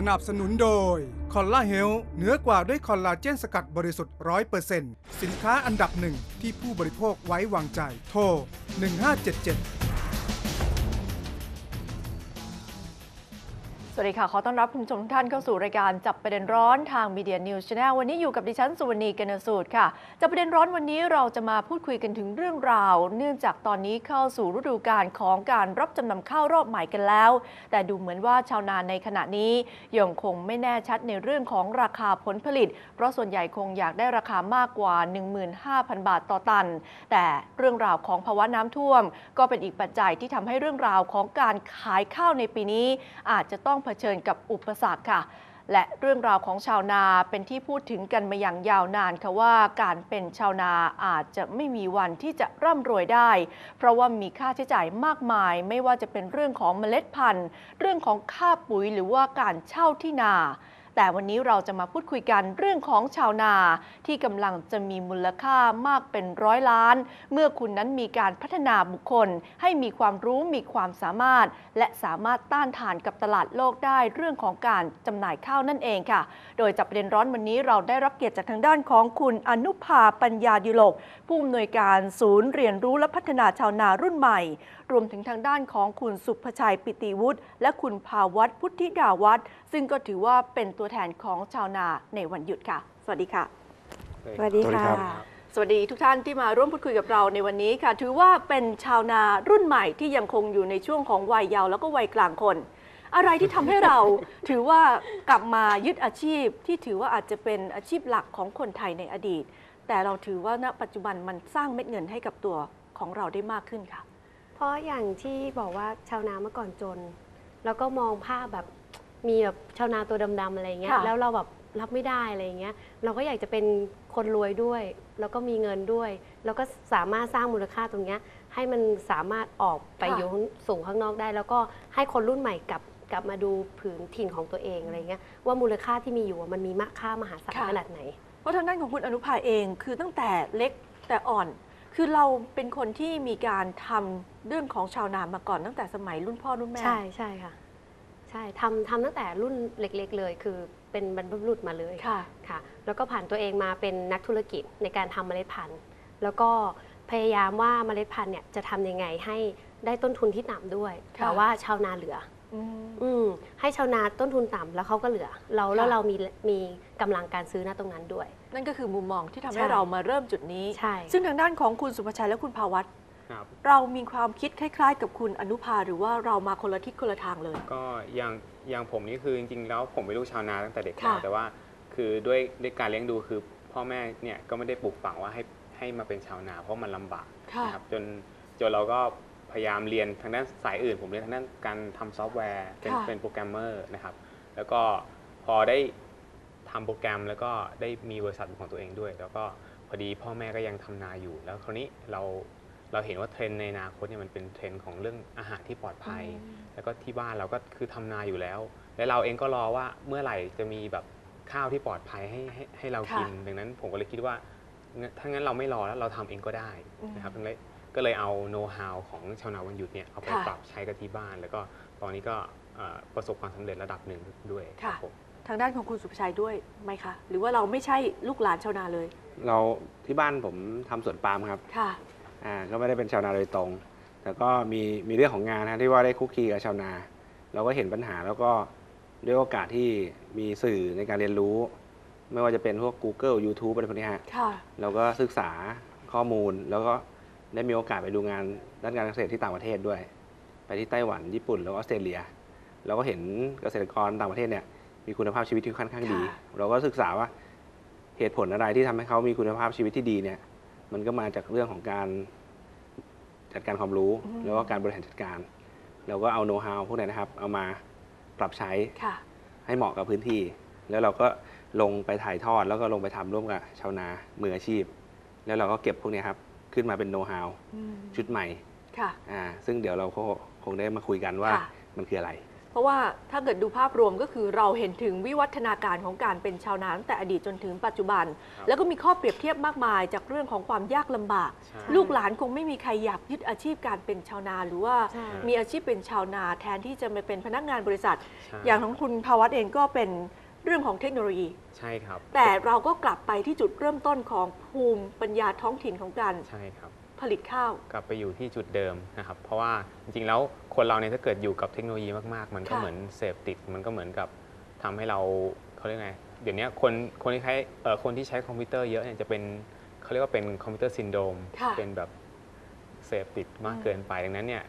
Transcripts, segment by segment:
สนับสนุนโดยคอลลาเฮลเนื้อกว่าด้วยคอลลาเจนสกัดบริสุทธิ์100%สินค้าอันดับหนึ่งที่ผู้บริโภคไว้วางใจ โทร 1577 วัสดีค่ะ ขอต้อนรับคุณผู้ชมทุกท่านเข้าสู่รายการจับประเด็นร้อนทาง Media News Channel วันนี้อยู่กับดิฉันสุวรรณีกนสูตรค่ะ จับประเด็นร้อนวันนี้เราจะมาพูดคุยกันถึงเรื่องราว เนื่องจากตอนนี้เข้าสู่ฤดูกาลของการรับจำนำข้าวรอบใหม่กันแล้ว แต่ดูเหมือนว่าชาวนาในขณะนี้ยังคงไม่แน่ชัดในเรื่องของราคาผลผลิต เพราะส่วนใหญ่คงอยากได้ราคามากกว่า 15,000 บาทต่อตัน แต่เรื่องราวของภาวะน้ำท่วม ก็เป็นอีกปัจจัยที่ทำให้เรื่องราวของการขายข้าวในปีนี้ อาจจะต้องผชิญกับอุปสรรคค่ะ และเรื่องราวของชาวนาเป็นที่พูดถึงกันมาอย่างยาวนานค่ะว่าการเป็นชาวนาอาจจะไม่มีวันที่จะร่ำรวยได้ เพราะว่ามีค่าใช้จ่ายมากมาย ไม่ว่าจะเป็นเรื่องของเมล็ดพันธุ์ เรื่องของค่าปุ๋ยหรือว่าการเช่าที่นา แต่วันนี้เราจะมาพูดคุยกันเรื่องของชาวนาที่กำลังจะมีมูลค่ามากเป็นร้อยล้าน เมื่อคุณนั้นมีการพัฒนาบุคคล ให้มีความรู้มีความสามารถ และสามารถต้านทานกับตลาดโลกได้เรื่องของการจำหน่ายข้าวนั่นเองค่ะ โดยจับประเด็นร้อนวันนี้เราได้รับเกียรติจากทางด้านของคุณอนุภาปัญญาดิโลกผู้อำนวยการศูนย์เรียนรู้และพัฒนาชาวนารุ่นใหม่ รวมถึงทางด้านของคุณสุภชัยปิติวุฒิและคุณภาวัตพุทธิดาวัฒน์ซึ่งก็ถือว่าเป็นตัวแทนของชาวนาในวันหยุดค่ะ สวัสดีค่ะ สวัสดีสวัสดีค่ะครับสวัสดีทุกท่านที่มาร่วมพูดคุยกับเราในวันนี้ค่ะ ถือว่าเป็นชาวนารุ่นใหม่ที่ยังคงอยู่ในช่วงของวัยเยาว์แล้วก็วัยกลางคนอะไรที่ทำให้เราถือว่ากลับมายึดอาชีพที่ถือว่าอาจจะเป็นอาชีพหลักของคนไทยในอดีต แต่เราถือว่าณปัจจุบันมันสร้างเม็ดเงินให้กับตัวของเราได้มากขึ้นค่ะ เพราะอย่างที่บอกว่าชาวนาเมื่อก่อนจน แล้วก็มองภาพแบบมีแบบชาวนาตัวดำๆอะไรเงี้ยค่ะ แล้วเราแบบรับไม่ได้อะไรเงี้ยเราก็อยากจะเป็นคนรวยด้วย แล้วก็มีเงินด้วย แล้วก็สามารถสร้างมูลค่าตรงเนี้ยให้มันสามารถออกไปอยู่ข้างสู่ข้างนอกได้ แล้วก็ให้คนรุ่นใหม่กลับกลับมาดูผืนถิ่นของตัวเองอะไรเงี้ยว่ามูลค่าที่มีอยู่อะมันมีมากค่ามหาศาลค่ะ ขนาดไหน เพราะทางด้านของคุณอนุภาเองคือตั้งแต่เล็กแต่อ่อน คือเราเป็นคนที่มีการทำเรื่องของชาวนามาก่อนตั้งแต่สมัยรุ่นพ่อรุ่นแม่ ใช่ใช่ค่ะ ใช่ทำทำตั้งแต่รุ่นเล็ก ๆ เลย คือเป็นบรรพบุรุษมาเลยค่ะ ค่ะแล้วก็ผ่านตัวเองมาเป็นนักธุรกิจในการทำเมล็ดพันธุ์ แล้วก็พยายามว่าเมล็ดพันธุ์เนี่ยจะทำยังไงให้ได้ต้นทุนที่ต่ำด้วย ค่ะ แต่ว่าชาวนาเหลือ อืมอืมให้ชาวนาต้นทุนต่ำแล้วเขาก็เหลือ เราแล้วค่ะเรามีมีกำลังการซื้อณตรงนั้นด้วย นั่นก็คือมุมมองที่ทำใช่ให้เรามาเริ่มจุดนี้ ใช่ ซึ่งทางด้านของคุณสุภชัยและคุณภาวัตครับ เรามีความคิดคล้าย ๆ กับคุณอนุภาหรือว่าเรามาคนละทิศคนละทางเลย ก็อย่างอย่างผมนี่คือจริงๆแล้วผมเป็นลูกชาวนาตั้งแต่เด็กค่ะแล้วแต่ว่าคือด้วยด้วยการเลี้ยงดูคือพ่อแม่เนี่ยก็ไม่ได้ปลูกฝังว่าให้ให้มาเป็นชาวนาเพราะมันลำบากค่ะ นะครับจนจนเราก็ พยายามเรียนทางด้านสายอื่น ผมเรียนทางด้านการทำซอฟต์แวร์เป็นค่ะเป็นโปรแกรมเมอร์นะครับ แล้วก็พอได้ทำโปรแกรมแล้วก็ได้มีบริษัทเป็นของตัวเองด้วย แล้วก็พอดีพ่อแม่ก็ยังทำนาอยู่ แล้วคราวนี้เราเราเห็นว่าเทรนด์ในอนาคตเนี่ยมันเป็นเทรนด์ของเรื่องอาหารที่ปลอดภัยแล้วก็ที่บ้านเราก็คือทำนาอยู่แล้ว และเราเองก็รอว่าเมื่อไหร่จะมีแบบข้าวที่ปลอดภัยให้ให้ให้เรากินค่ะดังนั้นผมก็เลยคิดว่างั้นถ้างั้นเราไม่รอแล้วเราทำเองก็ได้อืมนะครับดังนั้นก็เลยเอาโน้ตฮาวของชาวนาวันหยุดเนี่ยเอาไปค่ะ ปรับใช้กับที่บ้าน แล้วก็ตอนนี้ก็เอ่อประสบความสำเร็จระดับหนึ่งด้วยคค่ะรับผมทางด้านของคุณสุภชัยด้วยไหมคะ หรือว่าเราไม่ใช่ลูกหลานชาวนาเลย เราที่บ้านผมทำสวนปาล์มครับค่ะ อ่าก็ไม่ได้เป็นชาวนาโดยตรง แต่ก็มีมีเรื่องของงานนะที่ว่าได้คุกคีกับชาวนา เราก็เห็นปัญหาแล้วก็ด้วยโอกาสที่มีสื่อในการเรียนรู้ ไม่ว่าจะเป็นพวก Google YouTube อะไรพวกนี้ฮะ ค่ะ เราก็ศึกษาข้อมูลแล้วก็ ได้มีโอกาสไปดูงานด้านการเกษตรที่ต่างประเทศด้วย ไปที่ไต้หวันญี่ปุ่นแล้วก็ออสเตรเลีย เราก็เห็นเกษตรกรต่างประเทศเนี่ยมีคุณภาพชีวิตที่ค่อนข้างดีค่ะเราก็ศึกษาว่าเหตุผลอะไรที่ทำให้เขามีคุณภาพชีวิตที่ดีเนี่ยมันก็มาจากเรื่องของการจัดการความรู้ แล้วก็การบริหารจัดการเราก็เอาโน้ตฮาวพวกนี้นะครับ เอามาปรับใช้ค่ะให้เหมาะกับพื้นที่ แล้วเราก็ลงไปถ่ายทอดแล้วก็ลงไปทำร่วมกับชาวนามืออาชีพ แล้วเราก็เก็บพวกนี้ครับ ขึ้นมาเป็นโน้ตฮาวอืมชุดใหม่ค่ะอ่าซึ่งเดี๋ยวเราก็คงได้มาคุยกันว่าค่ะมันคืออะไร เพราะว่าถ้าเกิดดูภาพรวมก็คือเราเห็นถึงวิวัฒนาการของการเป็นชาวนาตั้งแต่อดีตจนถึงปัจจุบันครับแล้วก็มีข้อเปรียบเทียบมากมาย จากเรื่องของความยากลำบากใช่ลูกหลานคงไม่มีใครอยากยึดอาชีพการเป็นชาวนาหรือว่าใช่มีอาชีพเป็นชาวนาแทนที่จะมาเป็นพนักงานบริษัทใช่อย่างของคุณภาวัตเองก็เป็น เรื่องของเทคโนโลยี ใช่ครับ แต่เราก็กลับไปที่จุดเริ่มต้นของภูมิปัญญาท้องถิ่นของการใช่ครับ ผลิตข้าว กลับไปอยู่ที่จุดเดิมนะครับ เพราะว่าจริงๆแล้วคนเราเนี่ยถ้าเกิดอยู่กับเทคโนโลยีมากๆ มันก็ค่ะ เหมือนเสพติดมันก็เหมือนกับทำให้เราเขาเรียกไงเดี๋ยวนี้คนคนที่ใช้เอ่อคนที่ใช้คอมพิวเตอร์เยอะเนี่ยจะเป็นเขาเรียกว่าเป็นคอมพิวเตอร์ซินโดรมค่ะเป็นแบบเสพติดมากอืมเกินไปดังนั้นเนี่ย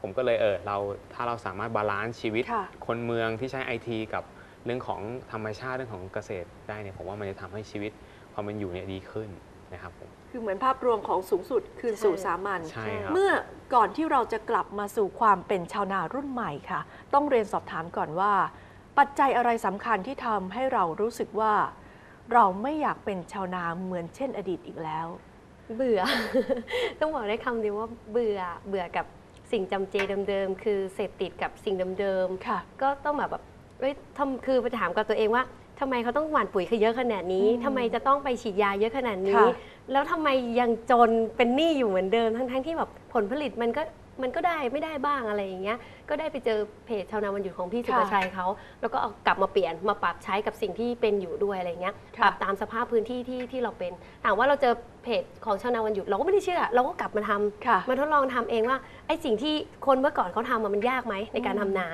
ผมก็เลยเออเราถ้าเราสามารถบาลานซ์ชีวิตค่ะ คนเมืองที่ใช้ไอทีกับ เรื่องของธรรมชาติเรื่องของเกษตรได้เนี่ยผมว่ามันจะทำให้ชีวิตความเป็นอยู่เนี่ยดีขึ้นนะครับผมคือเหมือนภาพรวมของสูงสุดคืนสู่สามัญใช่ครับเมื่อก่อนที่เราจะกลับมาสู่ความเป็นชาวนารุ่นใหม่ค่ะ ต้องเรียนสอบถามก่อนว่า ปัจจัยอะไรสำคัญที่ทำให้เรารู้สึกว่า เราไม่อยากเป็นชาวนาเหมือนเช่นอดีตอีกแล้ว เบื่อ ต้องบอกได้คำเดียวว่าเบื่อเบื่อกับสิ่งจำเจเดิมๆ คือเสพติดกับสิ่งเดิมๆค่ะก็ต้องแบบแบบ เอ้ยทำคือไปถามกับตัวเองว่าทำไมเขาต้องหว่านปุ๋ยเยอะขนาดนี้อืมทำไมจะต้องไปฉีดยาเยอะขนาดนี้ ค่ะ แล้วทำไมยังจนเป็นหนี้อยู่เหมือนเดิม ทั้งๆที่แบบผลผลิตมันก็มันก็ได้ไม่ได้บ้างอะไรอย่างเงี้ย ก็ได้ไปเจอเพจชาวนาวันหยุดของพี่สุภชัยเขา แล้วก็เอากลับมาเปลี่ยนมาปรับใช้กับสิ่งที่เป็นอยู่ด้วยอะไรเงี้ยค่ะปรับตามสภาพพื้นที่ที่ที่เราเป็นถามว่าเราเจอเพจของชาวนาวันหยุดเราก็ไม่ได้เชื่อ เราก็กลับมาทำ ค่ะ มาทดลองทำเองว่าไอ้สิ่งที่คนเมื่อก่อนเขาทำอะมันยากไหมในการทำนา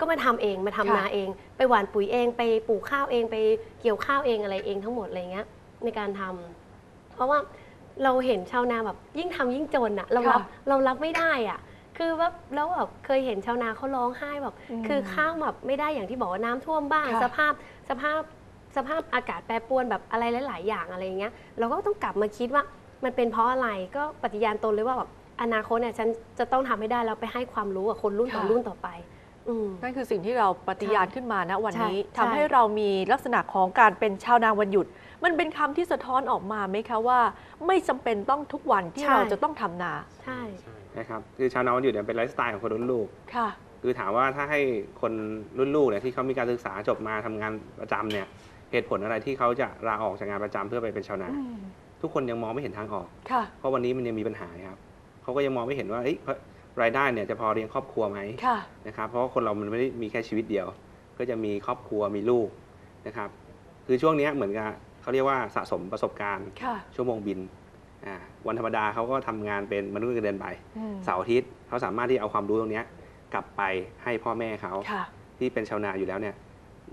ก็มาทำเองมาทำค่ะนาเอง ไปหว่านปุ๋ยเองไปปลูกข้าวเองไปเกี่ยวข้าวเองอะไรเองทั้งหมดอะไรเงี้ยในการทำเพราะว่าเราเห็นชาวนาแบบยิ่งทำยิ่งจนอะเรารับค่ะเรารับไม่ได้อะคือว่าแล้วแบบเคยเห็นชาวนาเขาร้องไห้แบบอืมคือข้าวแบบไม่ได้อย่างที่บอกว่าน้ำท่วมบ้างค่ะสภาพสภาพสภาพอากาศแปรปรวนแบบอะไรหลาย ๆ อย่างอะไรอย่างเงี้ยเราก็ต้องกลับมาคิดว่ามันเป็นเพราะอะไรก็ปฏิญาณตนเลยว่าแบบอนาคตเนี่ยฉันจะต้องทำให้ได้แล้วไปให้ความรู้กับคนรุ่นต่อค่ะรุ่นต่อไปอืม นั่นคือสิ่งที่เราปฏิญาณขึ้นมาณวันนี้ใช่ทำให้เรามีลักษณะของการเป็นชาวนาวันหยุด มันเป็นคำที่สะท้อนออกมาไหมคะว่า ไม่จำเป็นต้องทุกวันที่ใช่เราจะต้องทำนาใช่นะครับคือชาวนาวันหยุดเนี่ยเป็นไลฟ์สไตล์ของคนรุ่นลูกค่ะคือถามว่าถ้าให้คนรุ่นลูกเนี่ยที่เขามีการศึกษาจบมาทำงานประจำเนี่ยเหตุผลอะไรที่เขาจะลาออกจากงานประจำเพื่อไปเป็นชาวนาอืมทุกคนยังมองไม่เห็นทางออกค่ะเพราะวันนี้มันยังมีปัญหาครับเขาก็ยังมองไม่เห็นว่าเอ้ย รายได้เนี่ยจะพอเลี้ยงครอบครัวไหมค่ะนะครับเพราะว่าคนเรามันไม่ได้มีแค่ชีวิตเดียว ก็จะมีครอบครัวมีลูกนะครับคือช่วงเนี้ยเหมือนกับเขาเรียกว่าสะสมประสบการณ์ ค่ะชั่วโมงบินอ่าวันธรรมดาเขาก็ทำงานเป็นมนุษย์เงินเดือนไป อืมเสาร์อาทิตย์เขาสามารถที่เอาความรู้ตรงเนี้ยกลับไปให้พ่อแม่เขาค่ะที่เป็นชาวนาอยู่แล้วเนี่ย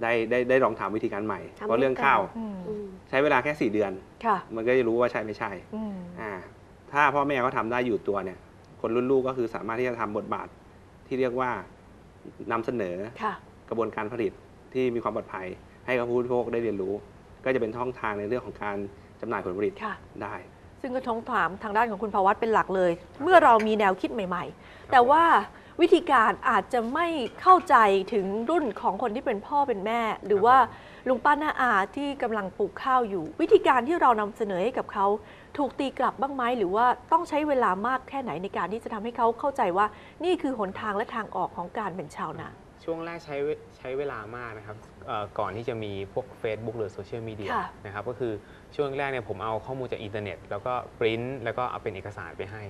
ได้ได้ได้ลองทำวิธีการใหม่ ทำเพราะเรื่องให้ข้าวเก่อืมอืมใช้เวลาแค่ 4 เดือน ค่ะมันก็จะรู้ว่าใช่ไม่ใช่อืมอ่าถ้าพ่อแม่เขาทำได้อยู่ตัวเนี่ย คนรุ่นลูกก็คือสามารถที่จะทำบทบาทที่เรียกว่านำเสนอค่ะกระบวนการผลิตที่มีความปลอดภัย ให้กับผู้บริโภคได้เรียนรู้ ก็จะเป็นช่องทางในเรื่องของการจำหน่ายผลผลิตค่ะได้ ซึ่งก็ท้องถามทางด้านของคุณภาวัตเป็นหลักเลย เมื่อเรามีแนวคิดใหม่ ๆ แต่ว่าวิธีการอาจจะไม่เข้าใจถึงรุ่นของคนที่เป็นพ่อเป็นแม่ หรือว่า ลุงป้าน้าอาที่กำลังปลูกข้าวอยู่ วิธีการที่เรานำเสนอให้กับเขาถูกตีกลับบ้างไหมหรือว่าต้องใช้เวลามากแค่ไหนในการที่จะทำให้เขาเข้าใจว่านี่คือหนทางและทางออกของการเป็นชาวนาช่วงแรกใช้เวใช้เวลามากนะครับเอ่อก่อนที่จะมีพวก Facebook หรือโซเชียลมีเดียค่ะนะครับก็คือช่วงแรกเนี่ยผมเอาข้อมูลจากอินเทอร์เน็ต แล้วก็ปริ้นแล้วก็เอาเป็นเอกสารไปให้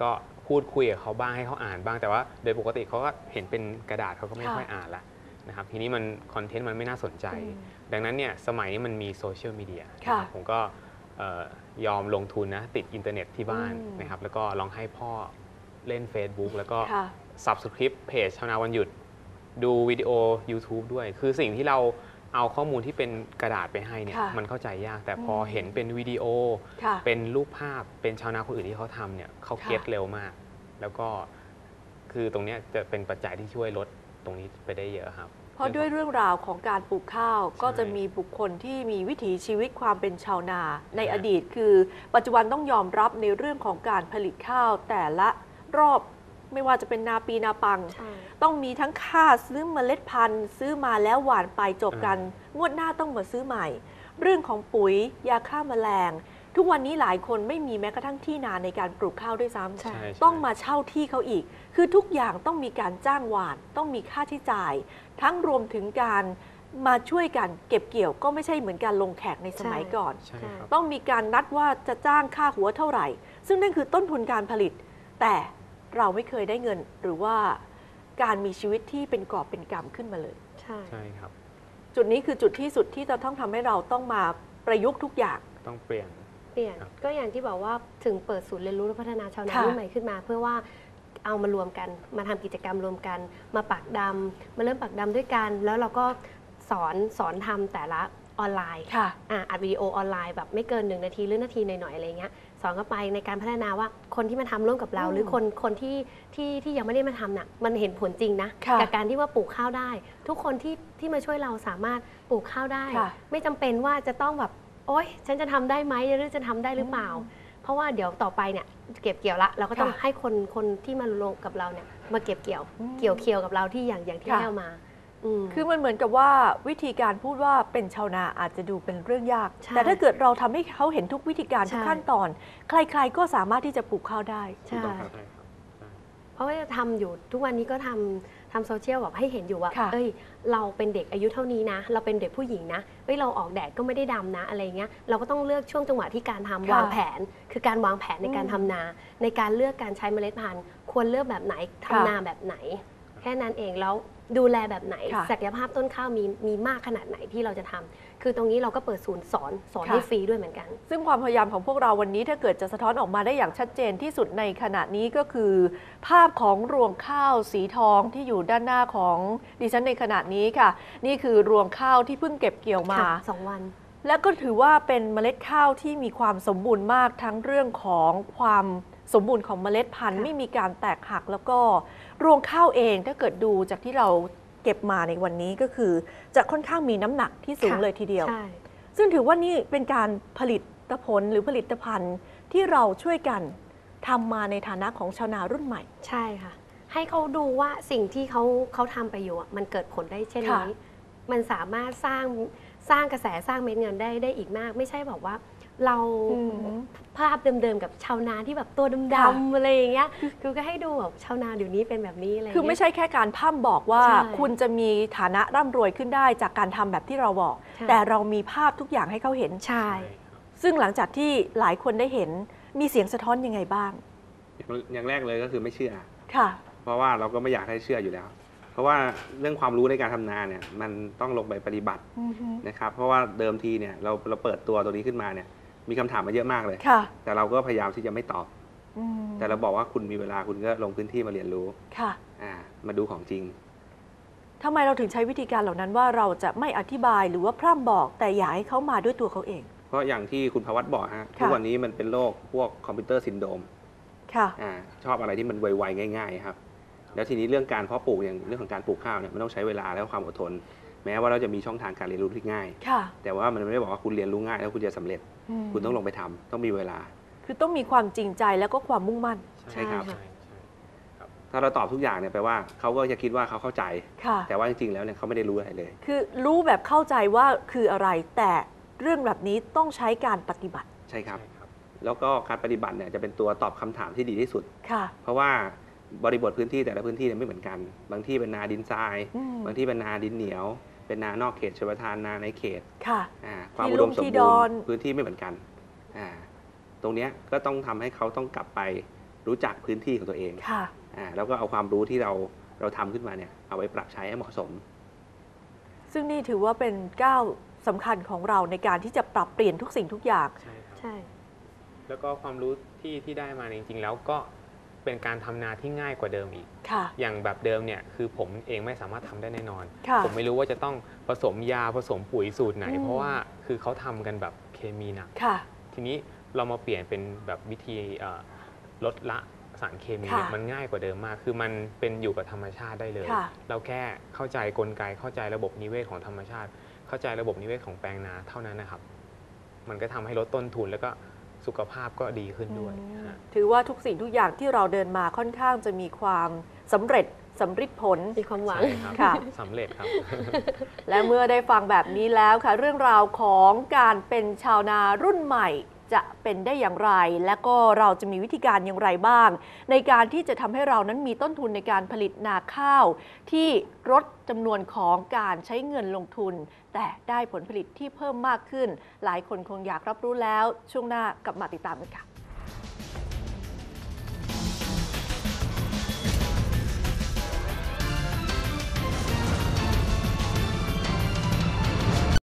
ก็พูดคุยกับเขาบ้างให้เขาอ่านบ้างแต่ว่า โดยปกติเขาก็เห็นเป็นกระดาษเขาก็ไม่ค่ะค่อยอ่านละ นะครับทีนี้มันคอนเทนต์มันไม่น่าสนใจอืมดังนั้นเนี่ยสมัยนี้มันมีโซเชียลมีเดียค่ะผมก็เอ่อยอมลงทุนนะติดอินเทอร์เน็ตที่บ้านอืมนะครับแล้วก็ลองให้พ่อเล่น Facebook แล้วก็ค่ะ subscribe เพจชาวนาวันหยุด ดูวิดีโอ YouTube ด้วย คือสิ่งที่เราเอาข้อมูลที่เป็นกระดาษไปให้เนี่ยค่ะมันเข้าใจยาก แต่พออมเห็นเป็นวิดีโอค่ะเป็นรูปภาพเป็นชาวนาคนอื่นที่เขาทำเนี่ยเขาค่ะเก็ตเร็วมาก แล้วก็คือตรงเนี้ยจะเป็นปัจจัยที่ช่วยลดตรงนี้ไปได้เยอะครับเพ ราะด้วยเรื่องราวของการปลูกข้าว ก็จะมีบุคคลที่มีวิถีชีวิตความเป็นชาวนา ในอดีตคือ ปัจจุบันต้องยอมรับในเรื่องของการผลิตข้าวแต่ละรอบไม่ว่าจะเป็นนาปีนาปังใช่ต้องมีทั้งค่าซื้อเมล็ดพันธุ์ ซื้อมาแล้วหว่านไปจบกัน งวดหน้าต้องมาซื้อใหม่ เรื่องของปุ๋ยยาฆ่าแมลง ทุกวันนี้หลายคนไม่มีแม้กระทั่งที่นาในการปลูกข้าวด้วยซ้ำใช่ใช่ต้องมาเช่าที่เขาอีก คือทุกอย่างต้องมีการจ้างหวาน ต้องมีค่าใช้จ่าย ทั้งรวมถึงการมาช่วยกันเก็บเกี่ยวก็ไม่ใช่เหมือนการลงแขกในสมัยใช่ ก่อน ใช่ครับ ต้องมีการนัดว่าจะจ้างค่าหัวเท่าไหร่ ซึ่งนั่นคือต้นทุนการผลิต แต่เราไม่เคยได้เงิน หรือว่าการมีชีวิตที่เป็นกอบเป็นกำขึ้นมาเลย ใช่ ใช่ครับ จุดนี้คือจุดที่สุดที่จะต้องทำให้เราต้องมาประยุกต์ทุกอย่าง ต้องเปลี่ยน เปลี่ยนครับ ก็อย่างที่บอกว่าถึงเปิดศูนย์เรียนรู้และพัฒนาชาวนาค่ะ รุ่นใหม่ขึ้นมา เพื่อว่าเอามารวมกัน มาทำกิจกรรมรวมกัน มาปักดำมาเริ่มปักดำด้วยกัน แล้วเราก็สอนสอนทำแต่ละออนไลน์ ค่ะ อะอัดวิดีโอออนไลน์แบบไม่เกินหนึ่งนาทีหรือนาทีหน่อยๆอะไรเงี้ยสอนเข้าไปในการพัฒนาว่าคนที่มาทำร่วมกับเรา อืมหรือคนคนที่ที่ที่ยังไม่ได้มาทำน่ะมันเห็นผลจริงนะค่ะกับการที่ว่าปลูกข้าวได้ ทุกคนที่ที่มาช่วยเราสามารถปลูกข้าวได้ ค่ะไม่จำเป็นว่าจะต้องแบบ โอ๊ยฉันจะทำได้ไหมหรือจะทำได้หรือเปล่า เพราะว่าเดี๋ยวต่อไปเนี่ยเก็บเกี่ยวละเราก็ต้องค่ะให้คนคนที่มาลงกับเราเนี่ยมาเก็บเกี่ยวอืมเกี่ยวเคียวกับเราที่อย่างอย่างที่ค่ะให้เอามามคือมันเหมือนกับว่าวิธีการพูดว่าเป็นชาวนาอาจจะดูเป็นเรื่องยากใช่แต่ถ้าเกิดเราทำให้เขาเห็นทุกวิธีการทุกใช่ขั้นตอน ใคร ๆ ก็สามารถที่จะปลูกข้าวได้ใช่ใช่ครับใช่เพราะว่าจะทำอยู่ทุกวันนี้ก็ทำ ทำโซเชียลแบบให้เห็นอยู่ว่า ค่ะ เอ้ย เราเป็นเด็กอายุเท่านี้นะ เราเป็นเด็กผู้หญิงนะเฮ้ย เราออกแดดก็ไม่ได้ดำนะ อะไรเงี้ย เราก็ต้องเลือกช่วงจังหวะที่การทำค่ะวางแผน คือการวางแผนในการอืมทำนา ในการเลือกการใช้เมล็ดพันธุ์ ควรเลือกแบบไหนทำค่ะ นาแบบไหน แค่นั้นเอง แล้ว ดูแลแบบไหน ค่ะศักยภาพต้นข้าวมีมีมากขนาดไหนที่เราจะทำคือตรงนี้เราก็เปิดศูนย์สอนสอนค่ะ ให้ฟรีด้วยเหมือนกัน ซึ่งความพยายามของพวกเราวันนี้ถ้าเกิดจะสะท้อนออกมาได้อย่างชัดเจนที่สุดในขณะนี้ก็คือ ภาพของรวงข้าวสีทองที่อยู่ด้านหน้าของดิฉันในขณะนี้ค่ะ นี่คือรวงข้าวที่เพิ่งเก็บเกี่ยวมา ค่ะสองวัน และก็ถือว่าเป็นเมล็ดข้าวที่มีความสมบูรณ์มากทั้งเรื่องของความสมบูรณ์ของเมล็ดพันธุ์ค่ะ ไม่มีการแตกหักแล้วก็ รวงข้าวเองถ้าเกิดดูจากที่เราเก็บมาในวันนี้ก็คือ จะค่อนข้างมีน้ำหนักที่สูงค่ะเลยทีเดียว ใช่ ซึ่งถือว่านี่เป็นการผลิตผลหรือผลิตภัณฑ์ที่เราช่วยกันทำมาในฐานะของชาวนารุ่นใหม่ ใช่ค่ะ ให้เขาดูว่าสิ่งที่เขาเขาทำไปอยู่อะมันเกิดผลได้เช่นค่ะ นี้ มันสามารถสร้างสร้างกระแสสร้างเม็ดเงินได้ได้อีกมาก ไม่ใช่บอกว่า เราอืมภาพเดิมๆกับชาวนาที่แบบตัวค่ะดำๆอะไรอย่างเงี้ยคือก็ให้ดูแบบชาวนาเดี๋ยวนี้เป็นแบบนี้อะไรย่างคือเงี้ยไม่ใช่แค่การพร่ำบอกว่าใช่คุณจะมีฐานะร่ำรวยขึ้นได้จากการทำแบบที่เราบอกใช่แต่เรามีภาพทุกอย่างให้เขาเห็นใช่ใช่ครับซึ่งหลังจากที่หลายคนได้เห็นมีเสียงสะท้อนยังไงบ้าง อย่างแรกเลยก็คือไม่เชื่อค่ะ เพราะว่าเราก็ไม่อยากให้เชื่ออยู่แล้ว เพราะว่าเรื่องความรู้ในการทำนาเนี่ยมันต้องลงไปปฏิบัตินะครับ เพราะว่าเดิมทีเนี่ยเราเราเปิดตัวตัวนี้ขึ้นมาเนี่ย มีคำถามมาเยอะมากเลย ค่ะ แต่เราก็พยายามที่จะไม่ตอบ อืมแต่เราบอกว่าคุณมีเวลาคุณก็ลงพื้นที่มาเรียนรู้ค่ะอ่ามาดูของจริง ทำไมเราถึงใช้วิธีการเหล่านั้นว่าเราจะไม่อธิบายหรือว่าพร่ำบอก แต่อยากให้เขามาด้วยตัวเขาเอง เพราะอย่างที่คุณภวัตบอกฮะทุกวันนี้มันเป็นโรคพวกคอมพิวเตอร์ซินโดรมค่ะ อ่าชอบอะไรที่มันไวๆง่าย ๆ ครับ แล้วทีนี้เรื่องการเพาะปลูกอย่างเรื่องของการปลูกข้าวเนี่ยมันต้องใช้เวลาและความอดทน แม้ว่าเราจะมีช่องทางการเรียนรู้ที่ง่ายค่ะแต่ว่ามันไม่ได้บอกว่าคุณเรียนรู้ง่ายแล้วคุณจะสำเร็จมคุณต้องลงไปทำต้องมีเวลา คือต้องมีความจริงใจแล้วก็ความมุ่งมั่น ใช่ครับใช่ใช่ถ้าเราตอบทุกอย่างเนี่ยแปลว่าเขาก็จะคิดว่าเขาเข้าใจค่ะแต่ว่าจริงๆแล้วเนี่ยเขาไม่ได้รู้อะไรเลย คือรู้แบบเข้าใจว่าคืออะไร แต่เรื่องแบบนี้ต้องใช้การปฏิบัติ ใช่ครับใช่ครับแล้วก็การปฏิบัติเนี่ยจะเป็นตัวตอบคำถามที่ดีที่สุดค่ะเพราะว่าบริบทพื้นที่แต่ละพื้นที่เนี่ยไม่เหมือนกัน บางที่เป็นนาดินทรายอืมบางที่เป็นนาดินเหนียว เป็นนานอกเขตชลประทานนาในเขตค่ะอ่าความที่อุลุ่ดมมสมที่บูดรอนณ์พื้นที่ไม่เหมือนกันอ่าตรงเนี้ยก็ต้องทำให้เขาต้องกลับไปรู้จักพื้นที่ของตัวเองค่ะอ่าแล้วก็เอาความรู้ที่เราเราทำขึ้นมาเนี่ยเอาไปปรับใช้ให้เหมาะสม ซึ่งนี่ถือว่าเป็นก้าวสำคัญของเราในการที่จะปรับเปลี่ยนทุกสิ่งทุกอย่าง ใช่ครับใช่ แล้วก็ความรู้ที่ที่ได้มาจริงๆ แล้วก็ เป็นการทำนาที่ง่ายกว่าเดิมอีกค่ะอย่างแบบเดิมเนี่ยคือผมเองไม่สามารถทำได้แน่นอนค่ะผมไม่รู้ว่าจะต้องผสมยาผสมปุ๋ยสูตรไหนอืมเพราะว่าคือเขาทำกันแบบเคมีหนักค่ะทีนี้เรามาเปลี่ยนเป็นแบบวิธีเอ่อลดละสารเคมีค่ะเนี่ยมันง่ายกว่าเดิมมาก คือมันเป็นอยู่กับธรรมชาติได้เลยค่ะเราแค่เข้าใจกลไกเข้าใจระบบนิเวศของธรรมชาติ เข้าใจระบบนิเวศของแปลงนาเท่านั้นนะครับ มันก็ทำให้ลดต้นทุนแล้วก็ สุขภาพก็ดีขึ้นด้วยอืมฮะ ถือว่าทุกสิ่งทุกอย่างที่เราเดินมาค่อนข้างจะมีความสำเร็จสำฤทธิ์ผล มีความหวัง ใช่ครับค่ะ สำเร็จครับ และเมื่อได้ฟังแบบนี้แล้วค่ะ เรื่องราวของการเป็นชาวนารุ่นใหม่ จะเป็นได้อย่างไร และก็เราจะมีวิธีการอย่างไรบ้าง ในการที่จะทำให้เรานั้นมีต้นทุนในการผลิตนาข้าว ที่ลดจำนวนของการใช้เงินลงทุน แต่ได้ผลผลิตที่เพิ่มมากขึ้น หลายคนคงอยากรับรู้แล้ว ช่วงหน้ากลับมาติดตามกันค่ะ